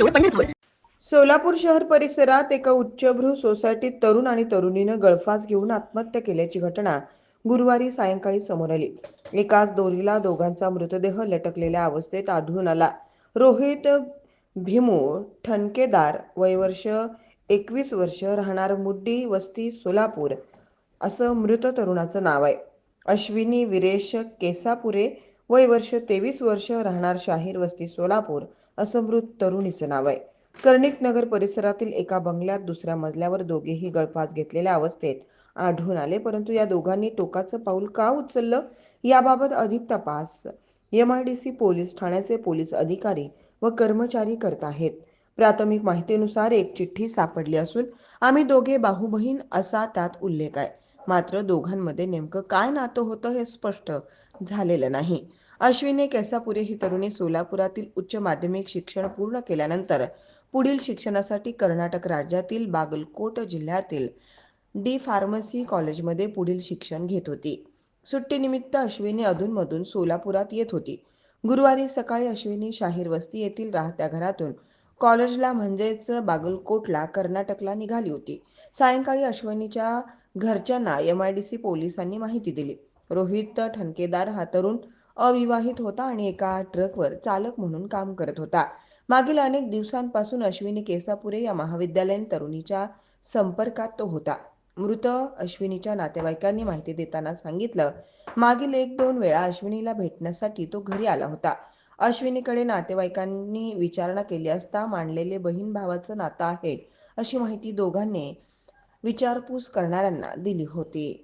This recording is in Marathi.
पंढरपूर सोलापूर शहर परिसरात एका उच्चभ्रू सोसायटीत तरुण आणि तरुणीनं गळफास घेऊन आत्महत्या केल्याची घटना गुरुवारी सायंकाळी समोर आली. एकाच दोरीला दोघांचा मृतदेह लटकलेल्या अवस्थेत आढळून आला. रोहित भीमू ठणकेदार वयवर्ष एकवीस वर्ष राहणार मुड्डी वस्ती सोलापूर असं मृत तरुणाचं नाव आहे. अश्विनी विरेश केसापुरे वय वर्ष तेवीस वर्ष राहणार शाहीर वस्ती सोलापूर असं मृत तरुणीचं नाव आहे. कर्णिक नगर परिसरातील एका बंगल्यात दुसऱ्या मजल्यावर दोघेही गळफास घेतलेल्या अवस्थेत आढळून आले परंतु या दोघांनी टोकाचं पाऊल का उचललं याबाबत अधिक तपास. M I D C police ठाण्याचे पोलीस अधिकारी व कर्मचारी करत आहेत. प्राथमिक माहितीनुसार एक चिठ्ठी सापडली असून आम्ही दोघे बाहुबहीण असा त्यात उल्लेख आहे. मात्र दोघांमध्ये नेमकं काय नातं होतं हे स्पष्ट झालेलं नाही. अश्विनी केसापुरे ही तरुणी सोलापुरातील उच्च माध्यमिक शिक्षण पूर्ण केल्यानंतर पुढील शिक्षणासाठी कर्नाटक राज्यातील बागलकोट जिल्ह्यातील डी फार्मसी कॉलेजमध्ये पुढील शिक्षण घेत होती. सुट्टीनिमित्त अश्विनी अधूनमधून सोलापुरात येत होती. गुरुवारी सकाळी अश्विनी शाहीर वस्ती येथील राहत्या घरातून कॉलेजला म्हणजेच बागलकोटला कर्नाटकला निघाली होती. सायंकाळी अश्विनीच्या घरच्यांना एम आय डी सी पोलिसांनी माहिती दिली. रोहित ठणकेदार हा तरुण अविवाहित होता आणि एका ट्रकवर चालक म्हणून काम करत होता. मागील अनेक दिवसांपासून अश्विनी केसापुरे या महाविद्यालयीन तरुणीच्या संपर्कात तो होता. मृत अश्विनीच्या नातेवाईकांनी माहिती देताना सांगितलं मागील एक दोन वेळा अश्विनीला भेटण्यासाठी तो घरी आला होता. अश्विनीकडे नातेवाईकांनी विचारणा केली असता मांडलेले बहीण भावाचं नातं आहे अशी माहिती दोघांनी विचारपूस करणाऱ्यांना दिली होती.